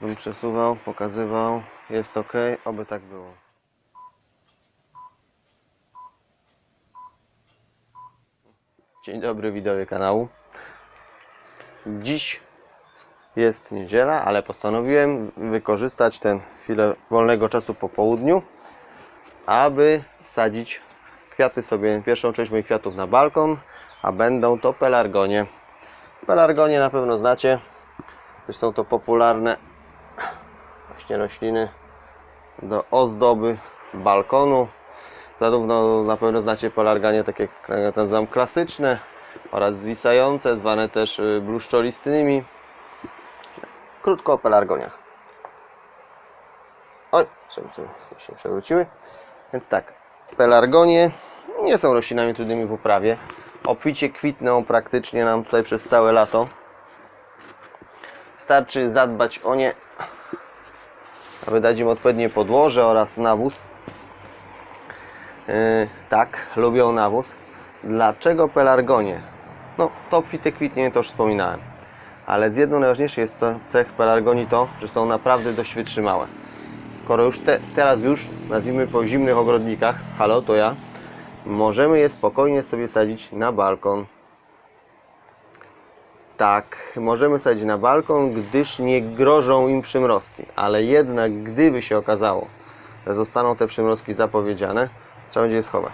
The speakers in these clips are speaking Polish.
Bym przesuwał, pokazywał. Jest ok, oby tak było. Dzień dobry widzowie kanału. Dziś jest niedziela, ale postanowiłem wykorzystać ten chwilę wolnego czasu po południu, aby sadzić kwiaty sobie, pierwszą część moich kwiatów na balkon, a będą to pelargonie. Pelargonie na pewno znacie, gdyż są to popularne właśnie rośliny do ozdoby balkonu. Zarówno na pewno znacie pelargonie takie jak nazywam klasyczne oraz zwisające, zwane też y, bluszczolistnymi. Krótko o pelargoniach. Oj, się przewróciły. Więc tak, pelargonie nie są roślinami trudnymi w uprawie. Obficie kwitną praktycznie nam tutaj przez całe lato. Wystarczy zadbać o nie, aby dać im odpowiednie podłoże oraz nawóz. Yy, tak, lubią nawóz. Dlaczego pelargonie? No, to obfite kwitnienie to już wspominałem. Ale z jedną najważniejszą jest to cech pelargonii to, że są naprawdę dość wytrzymałe. Skoro już te, teraz już, nazwijmy po zimnych ogrodnikach, halo, to ja, możemy je spokojnie sobie sadzić na balkon. Tak, możemy sadzić na balkon, gdyż nie grożą im przymrozki. Ale jednak, gdyby się okazało, że zostaną te przymrozki zapowiedziane, trzeba będzie je schować.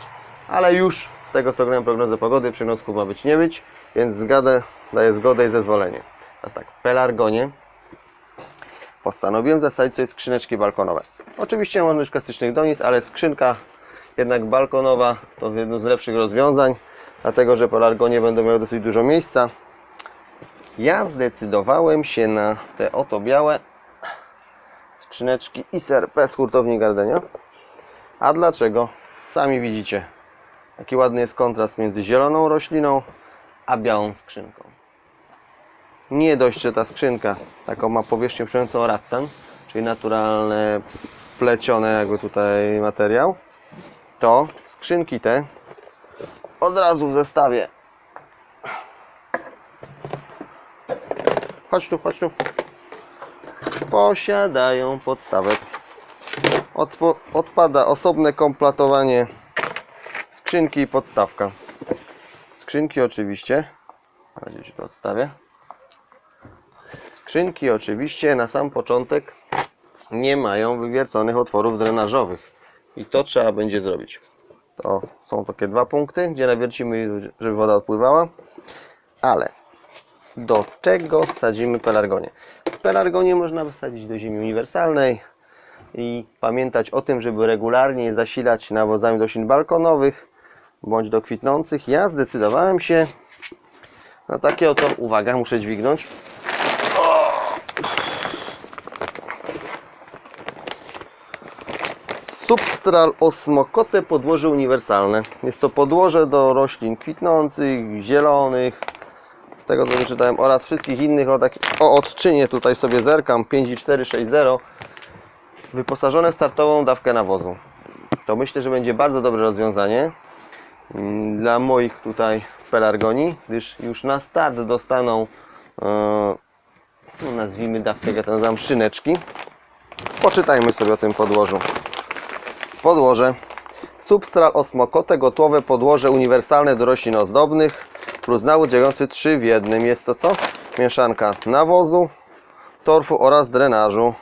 Ale już z tego, co grałem prognozę pogody, przymrozków ma być nie być, więc zgadę, daję zgodę i zezwolenie. Teraz tak, pelargonie postanowiłem zasadzić sobie skrzyneczki balkonowe. Oczywiście można być klasycznych donic, ale skrzynka jednak balkonowa to jedno z lepszych rozwiązań, dlatego że pelargonie będą miały dosyć dużo miejsca. Ja zdecydowałem się na te oto białe skrzyneczki ISRP z hurtowni Gardenia. A dlaczego? Sami widzicie, jaki ładny jest kontrast między zieloną rośliną a białą skrzynką. Nie dość, że ta skrzynka taką ma powierzchnię przypominającą rattan, czyli naturalne, plecione jakby tutaj materiał, to skrzynki te od razu w zestawie chodź tu, chodź tu. Posiadają podstawę. Odpo odpada osobne kompletowanie skrzynki i podstawka. Skrzynki oczywiście. Razie ci to odstawię. Skrzynki oczywiście na sam początek nie mają wywierconych otworów drenażowych. I to trzeba będzie zrobić. To są takie dwa punkty gdzie nawiercimy żeby woda odpływała. Ale do czego wsadzimy pelargonię pelargonię można wysadzić do ziemi uniwersalnej i pamiętać o tym, żeby regularnie zasilać nawozami do roślin balkonowych bądź do kwitnących. Ja zdecydowałem się na takie oto, uwaga, muszę dźwignąć. Substral osmokote podłoże uniwersalne. Jest to podłoże do roślin kwitnących, zielonych, z tego co wyczytałem, oraz wszystkich innych. O, tak, o odczynie tutaj sobie zerkam 5,460 wyposażone w startową dawkę nawozu. To myślę, że będzie bardzo dobre rozwiązanie mm, dla moich tutaj pelargonii, gdyż już na start dostaną e, no nazwijmy dawkę, nazywam szyneczki. Poczytajmy sobie o tym podłożu. Podłoże Substral Osmokote gotowe podłoże uniwersalne do roślin ozdobnych plus nawóz działający 3 w jednym. Jest to co? Mieszanka nawozu, torfu oraz drenażu.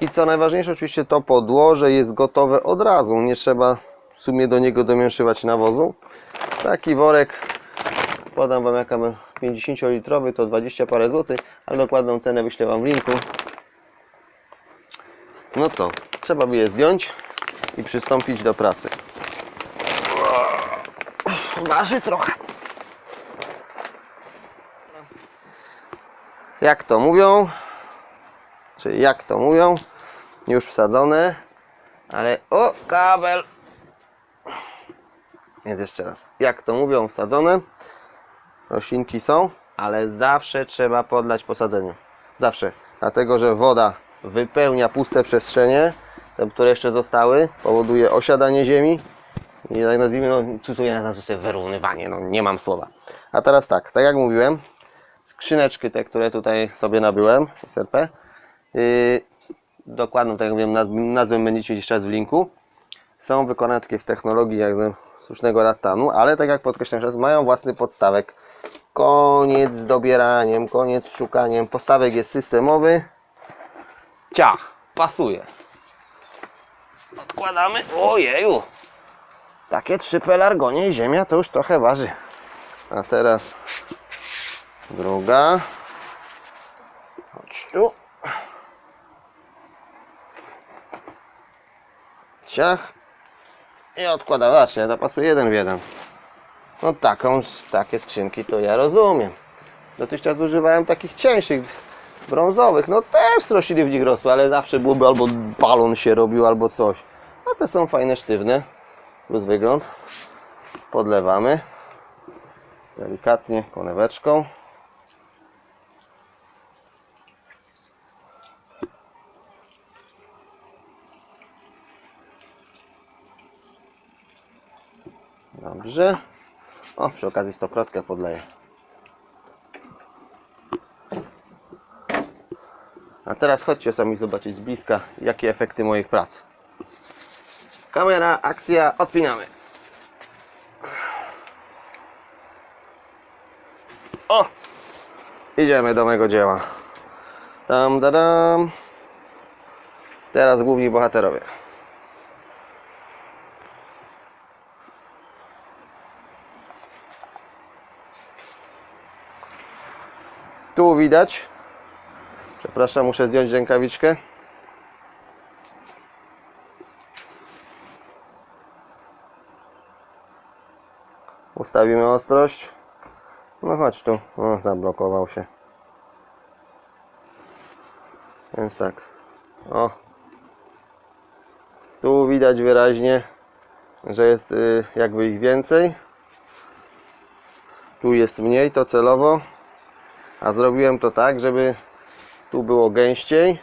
I co najważniejsze, oczywiście to podłoże jest gotowe od razu. Nie trzeba w sumie do niego domieszywać nawozu. Taki worek, podam Wam jaka ma 50 litrowy, to 20 parę złotych, ale dokładną cenę wyślę Wam w linku. No to, trzeba by je zdjąć i przystąpić do pracy. Waży trochę. Jak to mówią, czyli jak to mówią, już wsadzone, ale o, kabel. Więc jeszcze raz, jak to mówią, wsadzone, roślinki są, ale zawsze trzeba podlać posadzeniu. Zawsze, dlatego że woda wypełnia puste przestrzenie, te, które jeszcze zostały, powoduje osiadanie ziemi. I tak nazwijmy, no, stosuje na sobie wyrównywanie, no nie mam słowa. A teraz tak, tak jak mówiłem, skrzyneczki te, które tutaj sobie nabyłem, SRP, Yy, dokładną, tak jak wiem, naz- nazwę będziecie gdzieś czas w linku. Są wykonane takie w technologii jak gdyby sztucznego ratanu, ale tak jak podkreślam czas, mają własny podstawek. Koniec z dobieraniem, koniec z szukaniem. Postawek jest systemowy. Ciach, pasuje. Odkładamy. Ojeju! Takie trzy pelargonie i ziemia to już trochę waży. A teraz druga. Chodź tu. Ciach. I odkładam. Właśnie, to pasuje jeden w jeden. No taką, takie skrzynki to ja rozumiem. Dotychczas używałem takich cieńszych, brązowych. No też strosili w nich rosły, ale zawsze byłoby albo balon się robił, albo coś. A te są fajne, sztywne. Plus wygląd. Podlewamy. Delikatnie koneweczką. Dobrze. O, przy okazji stokrotkę podleję. A teraz chodźcie sami zobaczyć z bliska, jakie efekty moich prac. Kamera, akcja, odpinamy. O! Idziemy do mego dzieła. Tam, da, dam. Teraz główni bohaterowie. Tu widać. Przepraszam, muszę zdjąć rękawiczkę. Ustawimy ostrość. No chodź tu. O, zablokował się. Więc tak. O. Tu widać wyraźnie, że jest y, jakby ich więcej. Tu jest mniej, to celowo. A zrobiłem to tak, żeby tu było gęściej.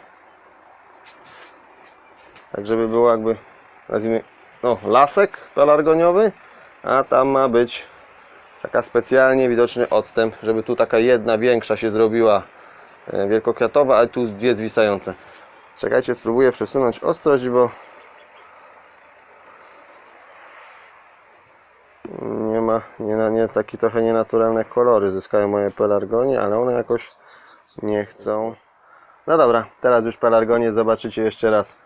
Tak, żeby było jakby, nazwijmy, no, lasek pelargoniowy, a tam ma być taka specjalnie widoczny odstęp, żeby tu taka jedna większa się zrobiła e, wielkokwiatowa, a tu dwie zwisające. Czekajcie, spróbuję przesunąć ostrość, bo nie nie, takie trochę nienaturalne kolory zyskają moje pelargonie, ale one jakoś nie chcą. No dobra, teraz już pelargonie zobaczycie jeszcze raz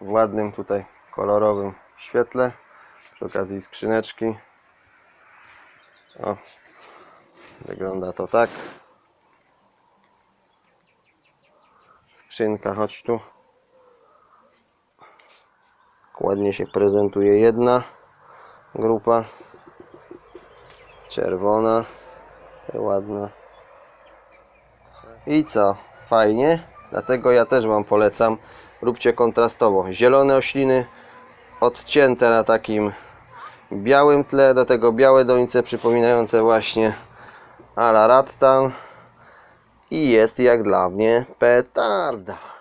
w ładnym tutaj kolorowym świetle. Przy okazji skrzyneczki. O, wygląda to tak. Skrzynka, chodź tu. Ładnie się prezentuje jedna grupa. Czerwona, ładna. I co? Fajnie. Dlatego ja też Wam polecam. Róbcie kontrastowo. Zielone ośliny odcięte na takim białym tle. Do tego białe donice przypominające właśnie ala rattan. I jest jak dla mnie petarda.